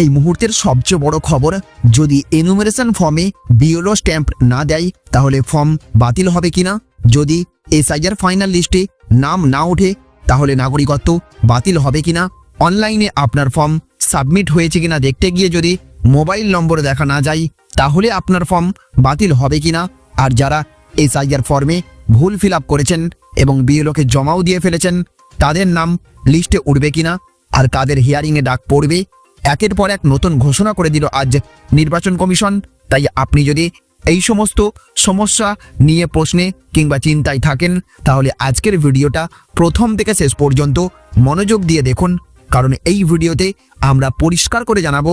এই মুহূর্তের সবচেয়ে বড় খবর, যদি এনুমারেশন ফর্মে বিওলো স্ট্যাম্প না দেয়, তাহলে ফর্ম বাতিল হবে কিনা যদি এসআইআর ফাইনাল লিস্টে নাম না ওঠে, তাহলে নাগরিকত্ব বাতিল হবে কিনা অনলাইনে আপনার ফর্ম সাবমিট হয়েছে কিনা দেখতে গিয়ে যদি মোবাইল নম্বর দেখা না যায়, তাহলে আপনার ফর্ম বাতিল হবে কিনা আর যারা এসআইআর ফর্মে ভুল ফিল করেছেন এবং বিএলওকে জমাও দিয়ে ফেলেছেন, তাদের নাম লিস্টে উঠবে কিনা আর কাদের হিয়ারিংয়ে ডাক পড়বে একের পর এক নতুন ঘোষণা করে দিল আজ নির্বাচন কমিশন। তাই আপনি যদি এই সমস্ত সমস্যা নিয়ে প্রশ্নে কিংবা চিন্তায় থাকেন, তাহলে আজকের ভিডিওটা প্রথম থেকে শেষ পর্যন্ত মনোযোগ দিয়ে দেখুন। কারণ এই ভিডিওতে আমরা পরিষ্কার করে জানাব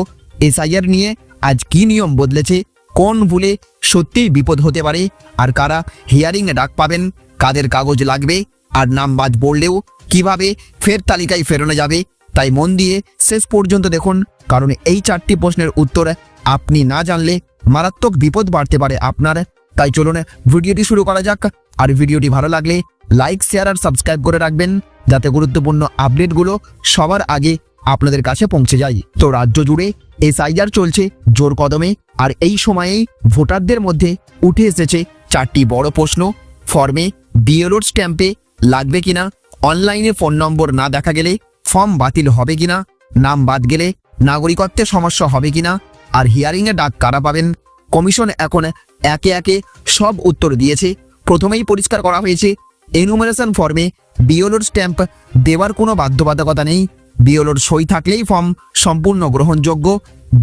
এসআইআর নিয়ে আজ কি নিয়ম বদলেছে, কোন ভুলে সত্যিই বিপদ হতে পারে, আর কারা হিয়ারিংয়ে ডাক পাবেন, কাদের কাগজ লাগবে, আর নাম বাদ পড়লেও কীভাবে ফের তালিকায় ফেরানো যাবে তাই মন দিয়ে শেষ পর্যন্ত দেখুন, কারণ এই চারটি প্রশ্নের উত্তর আপনি না জানলে মারাত্মক বিপদ বাড়তে পারে আপনার। তাই চলুন, ভিডিওটি শুরু করা যাক। আর ভিডিওটি ভালো লাগলে লাইক, শেয়ার আর সাবস্ক্রাইব করে রাখবেন, যাতে গুরুত্বপূর্ণ আপডেটগুলো সবার আগে আপনাদের কাছে পৌঁছে যায়। তো রাজ্য জুড়ে এসআইআর চলছে জোর কদমে, আর এই সময়েই ভোটারদের মধ্যে উঠে এসেছে চারটি বড় প্রশ্ন। ফর্মে বিএলওর স্ট্যাম্পে লাগবে কিনা? অনলাইনে ফোন নম্বর না দেখা গেলে ফর্ম বাতিল হবে কিনা, নাম বাদ গেলে নাগরিকত্বের সমস্যা হবে কিনা, আর হিয়ারিংয়ে ডাক কারা পাবেন? কমিশন এখন একে একে সব উত্তর দিয়েছে। প্রথমেই পরিষ্কার করা হয়েছে এনুমারেশন ফর্মে বিওলোর স্ট্যাম্প দেওয়ার কোনো বাধ্যবাধকতা নেই। বিওলোর সই থাকলেই ফর্ম সম্পূর্ণ গ্রহণযোগ্য।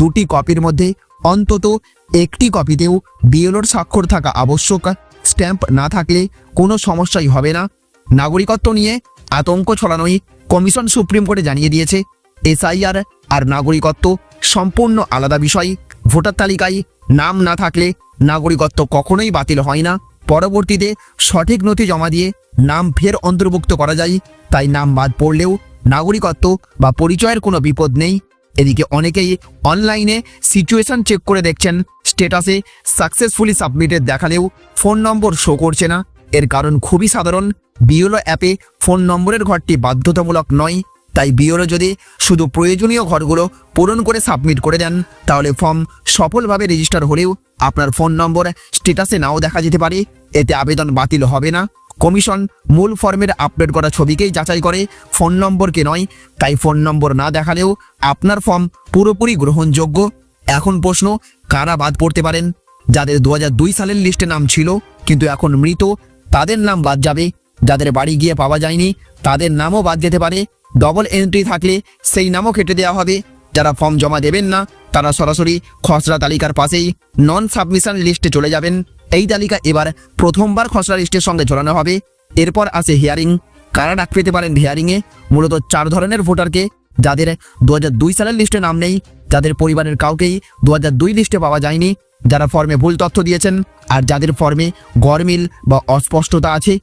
দুটি কপির মধ্যে অন্তত একটি কপিতেও বিওলোর স্বাক্ষর থাকা আবশ্যক। স্ট্যাম্প না থাকলে কোনো সমস্যাই হবে না। নাগরিকত্ব নিয়ে আতঙ্ক ছড়ানোই কমিশন সুপ্রিম কোর্টে জানিয়ে দিয়েছে, এসআইআর আর নাগরিকত্ব সম্পূর্ণ আলাদা বিষয়। ভোটার তালিকায় নাম না থাকলে নাগরিকত্ব কখনোই বাতিল হয় না। পরবর্তীতে সঠিক নথি জমা দিয়ে নাম ফের অন্তর্ভুক্ত করা যায়, তাই নাম বাদ পড়লেও নাগরিকত্ব বা পরিচয়ের কোনো বিপদ নেই। এদিকে অনেকেই অনলাইনে সিচুয়েশন চেক করে দেখছেন, স্টেটাসে সাকসেসফুলি সাবমিটেড দেখালেও ফোন নম্বর শো করছে না। এর কারণ খুবই সাধারণ বিওলো অ্যাপে ফোন নম্বরের ঘরটি বাধ্যতামূলক নয়, তাই বিওলো যদি শুধু প্রয়োজনীয় ঘরগুলো পূরণ করে সাবমিট করে দেন, তাহলে ফর্ম সফলভাবে রেজিস্টার হলেও আপনার ফোন নম্বর স্টেটাসে নাও দেখা যেতে পারে। এতে আবেদন বাতিল হবে না। কমিশন মূল ফর্মের আপডেট করা ছবিকেই যাচাই করে ফোন নম্বরকে নয়, তাই ফোন নম্বর না দেখালেও আপনার ফর্ম পুরোপুরি গ্রহণযোগ্য। এখন প্রশ্ন, কারা বাদ পড়তে পারেন? যাদের দু হাজার দুই সালের লিস্টে নাম ছিল, কিন্তু এখন মৃত, তাদের নাম বাদ যাবে। যাদের বাড়ি গিয়ে পাওয়া যায়নি, তাদের নামও বাদ যেতে পারে। ডবল এন্ট্রি থাকলে সেই নামও কেটে দেওয়া হবে। যারা ফর্ম জমা দেবেন না, তারা সরাসরি খসড়া তালিকার পাশেই নন সাবমিশন লিস্টে চলে যাবেন। এই তালিকা এবার প্রথমবার খসড়া লিস্টের সঙ্গে ঝোলানো হবে। এরপর আসে হিয়ারিং কারা ডাক পেতে পারেন হিয়ারিংয়ে মূলত চার ধরনের ভোটারকে, যাদের দু হাজার দুই সালের লিস্টে নাম নেই, যাদের পরিবারের কাউকেই দু হাজার দুই লিস্টে পাওয়া যায়নি, যারা ফর্মে ভুল তথ্য দিয়েছেন, আর যাদের ফর্মে গরমিল বা অস্পষ্টতা আছে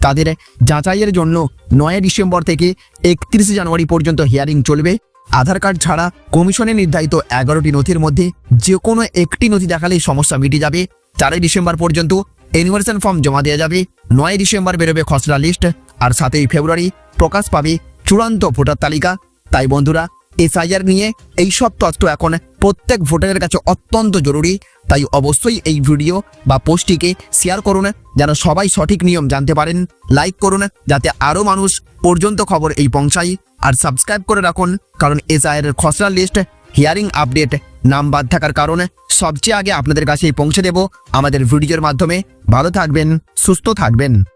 তাদের যাচাইয়ের জন্য নয় ডিসেম্বর থেকে একত্রিশে জানুয়ারি পর্যন্ত হিয়ারিং চলবে। আধার কার্ড ছাড়া কমিশনে নির্ধারিত এগারোটি নথির মধ্যে যে কোনো একটি নথি দেখালেই সমস্যা মিটে যাবে। চারই ডিসেম্বর পর্যন্ত এনিভার্সন ফর্ম জমা দেওয়া যাবে। নয় ডিসেম্বর বেরোবে খসড়া লিস্ট আর সাতই ফেব্রুয়ারি প্রকাশ পাবে চূড়ান্ত ভোটার তালিকা। তাই বন্ধুরা, এসআইআর নিয়ে এই সব তথ্য এখন প্রত্যেক ভোটারের কাছে অত্যন্ত জরুরি। তাই অবশ্যই এই ভিডিও বা পোস্টটিকে শেয়ার করুন। যেন সবাই সঠিক নিয়ম জানতে পারেন লাইক করুন, যাতে আরও মানুষ পর্যন্ত খবর এই পৌঁছায় আর সাবস্ক্রাইব করে রাখুন, কারণ এসআইআর এর খসড়া লিস্ট হিয়ারিং আপডেট নাম বাদ থাকার কারণে সবচেয়ে আগে আপনাদের কাছেই পৌঁছে দেব আমাদের ভিডিওর মাধ্যমে। ভালো থাকবেন, সুস্থ থাকবেন।